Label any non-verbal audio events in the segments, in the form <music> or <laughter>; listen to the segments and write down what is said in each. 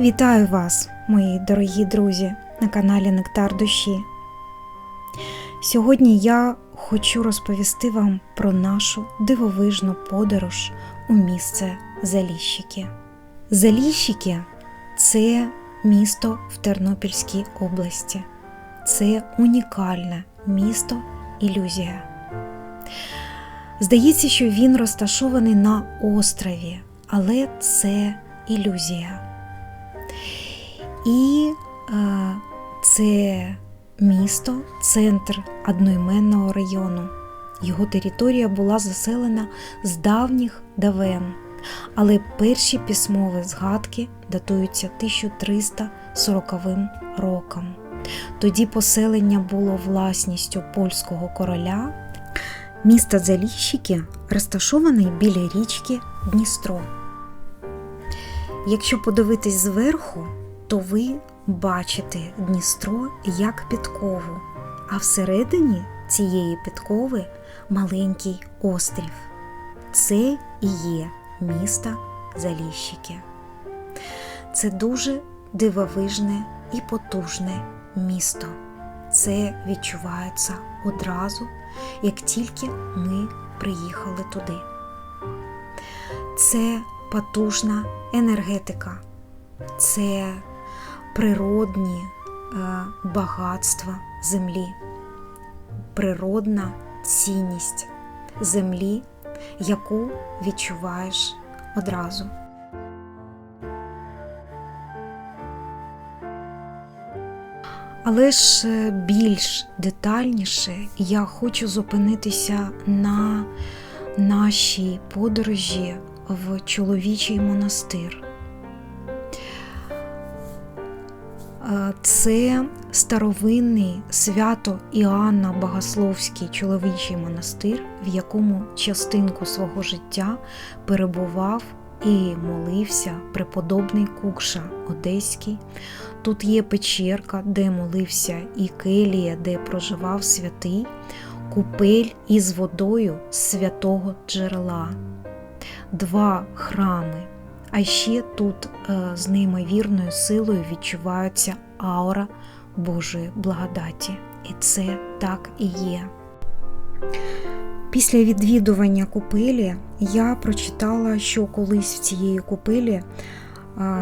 Вітаю вас, мої дорогі друзі, на каналі Нектар Душі. Сьогодні я хочу розповісти вам про нашу дивовижну подорож у місце Заліщики. Заліщики це місто в Тернопільській області. Це унікальне місто ілюзія. Здається, що він розташований на острові, але це ілюзія. І е, це місто, центр одноіменного району. Його територія була заселена з давніх давен, але перші письмові згадки датуються 1340 роком. Тоді поселення було власністю польського короля. Місто Заліщики розташоване біля річки Дністро. Якщо подивитись зверху, то ви бачите Дністро як підкову, а всередині цієї підкови маленький острів. Це і є місто Заліщики. Це дуже дивовижне і потужне місто. Це відчувається одразу, як тільки ми приїхали туди. Це потужна енергетика, це природні е, багатства землі, природна цінність землі, яку відчуваєш одразу. Але ж е, більш детальніше я хочу зупинитися на нашій подорожі в чоловічий монастир. Це старовинний свято Іоанна Богословський чоловічий монастир, в якому частинку свого життя перебував і молився преподобний Кукша Одеський. Тут є печерка, де молився і келія, де проживав святий, купель із водою святого джерела, два храми. А ще тут е, з неймовірною силою відчувається аура Божої благодаті. І це так і є. Після відвідування купелі я прочитала, що колись в цієї купелі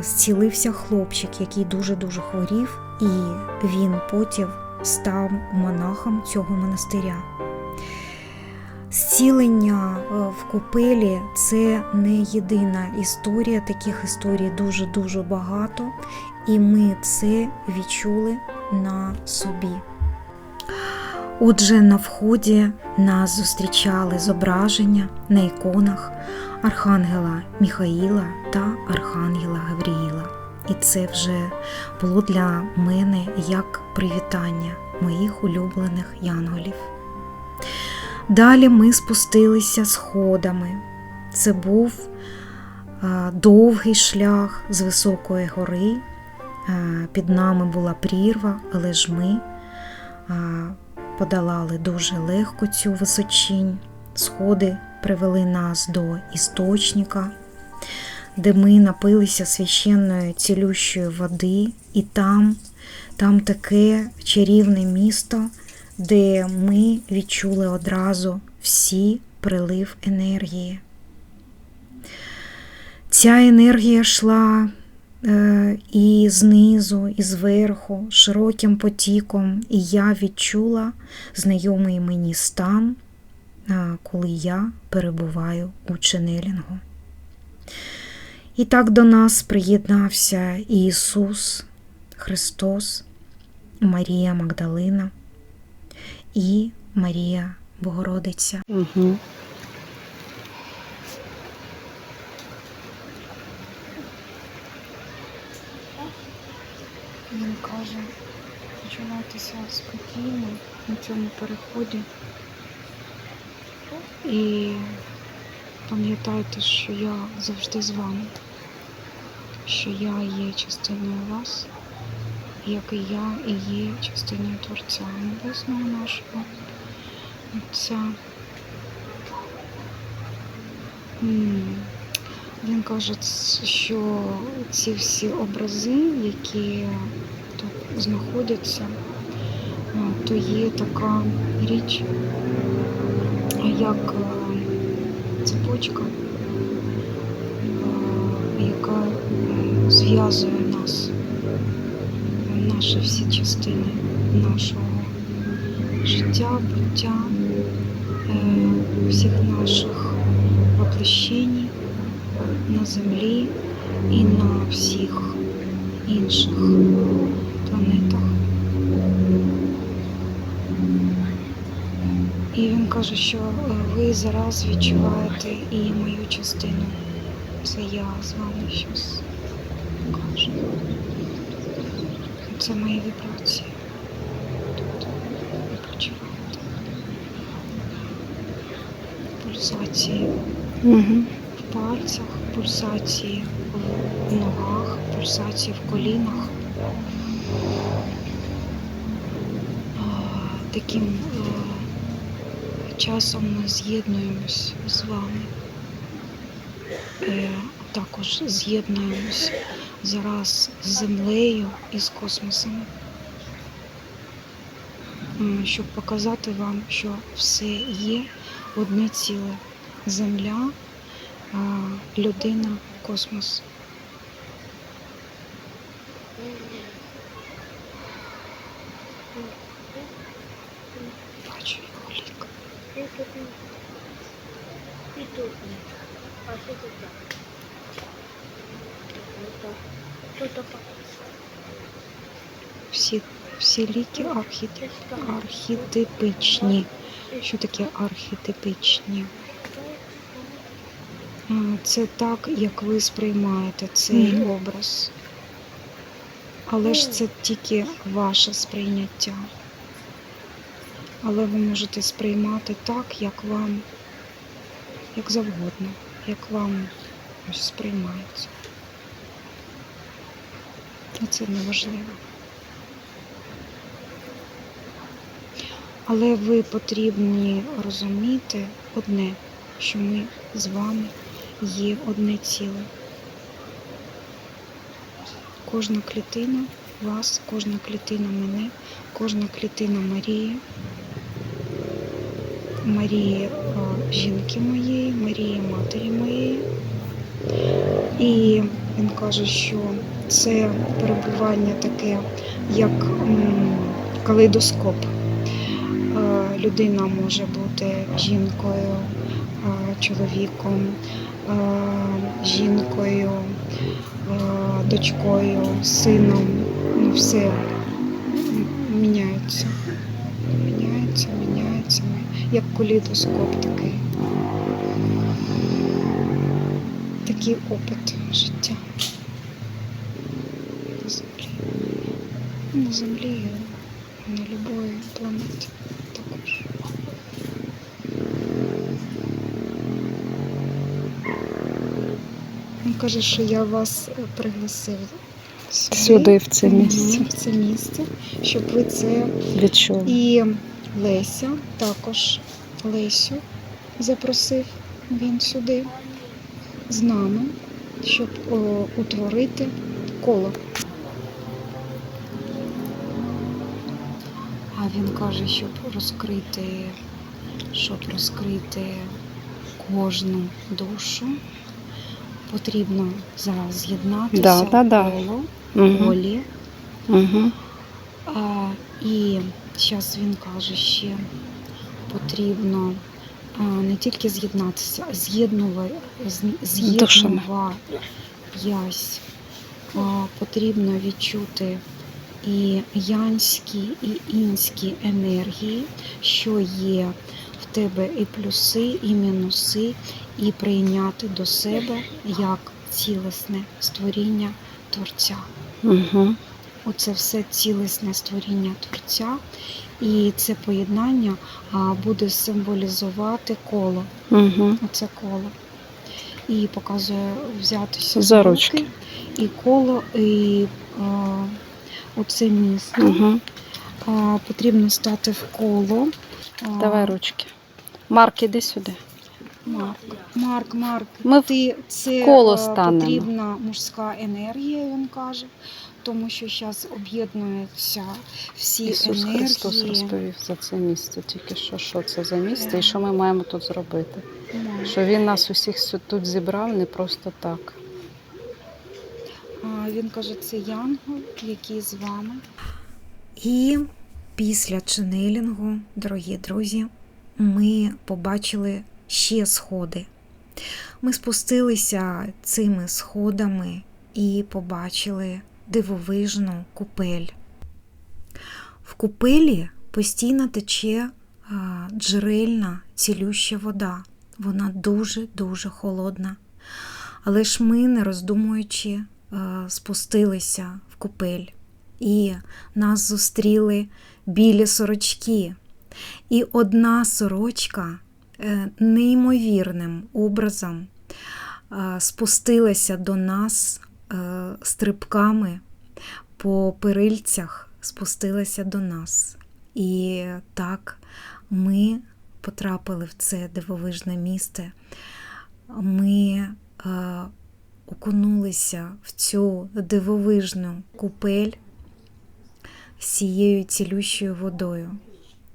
зцілився хлопчик, який дуже-дуже хворів, і він потім став монахом цього монастиря. Зцілення е, в купелі це не єдина історія, таких історій дуже-дуже багато, і ми це відчули на собі. Отже, на вході нас зустрічали зображення на іконах Архангела Міхаїла та Архангела Гавріїла. І це вже було для мене як привітання моїх улюблених янголів. Далі ми спустилися сходами. Це був е, довгий шлях з високої гори. Під нами була прірва, але ж ми подолали дуже легко цю височинь. Сходи привели нас до істочника, де ми напилися священної цілющої води, і там, там таке чарівне місто, де ми відчули одразу всі прилив енергії. Ця енергія йшла і знизу, і зверху, широким потіком, і я відчула знайомий мені стан, е, коли я перебуваю у ченелінгу. І так до нас приєднався Ісус Христос, Марія Магдалина і Марія Богородиця. Угу. Він каже, почувайтеся спокійно на цьому переході. І пам'ятайте, що я завжди з вами, що я є частиною вас, як і я і є частиною Творця Небесного нашого Отця. Він каже, що ці всі образи, які тут знаходяться, то є така річ, як е, цепочка, е, яка е, зв'язує нас, наші всі частини нашого життя, буття, е, всіх наших воплощень на землі і на всіх інших планетах. І він каже, що е, ви зараз відчуваєте і мою частину. Це я з вами щось кажу. Це мої вібрації. Тут ви почуваєте. Пульсації Угу. в пальцях, пульсації в ногах, пульсації в колінах. А, Таким е, часом ми з'єднуємось з вами. Е, Також з'єднуємось зараз з землею і з космосом, щоб показати вам, що все є одне ціле. Земля, людина, космос. Бачу його лік. И тут. И тут нет. А тут так? Тут так. Всі, всі ліки архіти, архетипичні. Що таке архетипичні? Це так, як ви сприймаєте цей образ. Але ж це тільки ваше сприйняття. Але ви можете сприймати так, як вам, як завгодно, як вам ось сприймається. І це неважливо. Але ви потрібні розуміти одне, що ми з вами є одне ціле. Кожна клітина вас, кожна клітина мене, кожна клітина Марії, Марії е, жінки моєї, Марії матері моєї. І він каже, що це перебування таке, як калейдоскоп. Е, Людина може бути жінкою, е, чоловіком, жінкою, дочкою, сином. Ну, все міняється. Міняється, міняється. Як калейдоскоп такий. Такий опит життя на землі. На землі і на будь-якій планеті також. Він каже, що я вас е, пригласив сюди, Сюди, в це місце. в це місце, щоб ви це Відчув. і Леся також Лесю запросив він сюди з нами, щоб о, утворити коло. А він каже, щоб розкрити, щоб розкрити кожну душу, потрібно зараз з'єднатися Да, да, в да. коло, Угу. Угу. А, і зараз він каже, ще потрібно не тільки з'єднатися, а з'єднуватись. Потрібно відчути і янські, і інські енергії, що є в тебе і плюси, і мінуси, і прийняти до себе як цілісне створіння Творця. Угу. Оце все цілісне створіння Творця, і це поєднання буде символізувати коло. Угу. Оце коло. І показує взятися За ручки. і коло, і а, оце місце. Угу. А, потрібно стати в коло. Давай ручки. Марк, іди сюди. Марк, Марк, Марк, Ми ти це коло е, станемо. потрібна мужська енергія, він каже, тому що зараз об'єднуються всі Ісус енергії. Христос розповів за це місце, тільки що, що це за місце і що ми маємо тут зробити. Марк. Що він нас усіх тут зібрав не просто так. Він каже, це Янгол, який з вами. І після ченелінгу, дорогі друзі, ми побачили ще сходи. Ми спустилися цими сходами і побачили дивовижну купель. В купелі постійно тече джерельна цілюща вода. Вона дуже-дуже холодна. Але ж ми, не роздумуючи, спустилися в купель, і нас зустріли білі сорочки. І одна сорочка неймовірним образом е, спустилася до нас е, стрибками по перильцях, спустилася до нас. І так ми потрапили в це дивовижне місце. Ми е, окунулися в цю дивовижну купель з цією цілющою водою.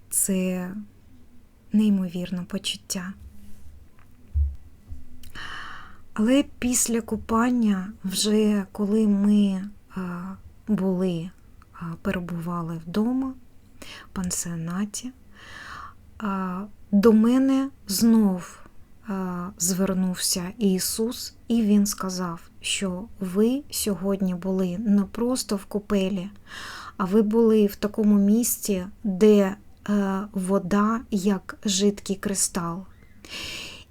Це неймовірне почуття. Але після купання, вже коли ми а, були, а, перебували вдома, в пансіонаті, а, до мене знов звернувся Ісус, і Він сказав, що ви сьогодні були не просто в купелі, а ви були в такому місці, де е, вода як жидкий кристал.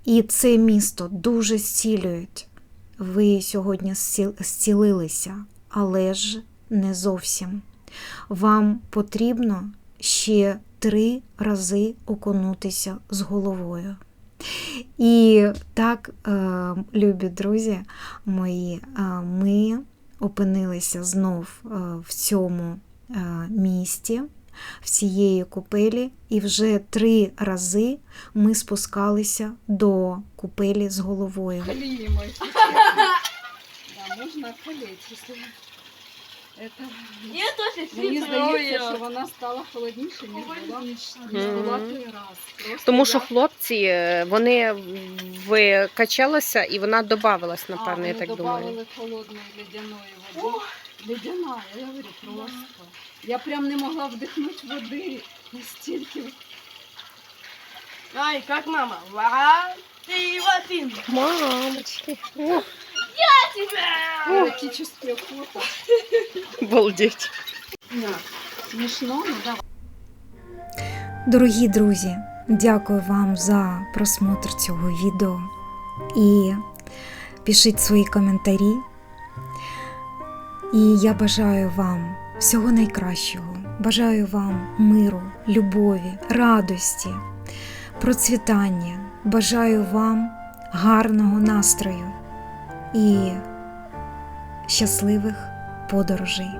І це місто дуже зцілюють. Ви сьогодні зцілилися, але ж не зовсім. Вам потрібно ще три рази окунутися з головою. І так, е, любі друзі мої, е, ми опинилися знов е, в цьому е, місті, в цієї купелі, і вже три рази ми спускалися до купелі з головою. <laughs> Да, можна халеть, якщо это... Я тоже Мені здається, що вона стала холодніше, ніж була, ніж Мгм. той раз. Просто Тому що я- хлопці е, вони викачалися і вона додавалась, А, напевно, я вони так думаю. добавили холодної ледяної води. Ледяна, я говорю, просто. Я прям не могла вдихнути води настільки. Ай, как мама. Ва, ты Ватин. Мамочки, Тебя! Еротичне фото. обалдеть. Ні, Смішно, ну давай. Дорогі друзі, дякую вам за просмотр цього відео і пишіть свої коментарі. І я бажаю вам всього найкращого. Бажаю вам миру, любові, радості, процвітання. Бажаю вам гарного настрою і щасливих подорожей.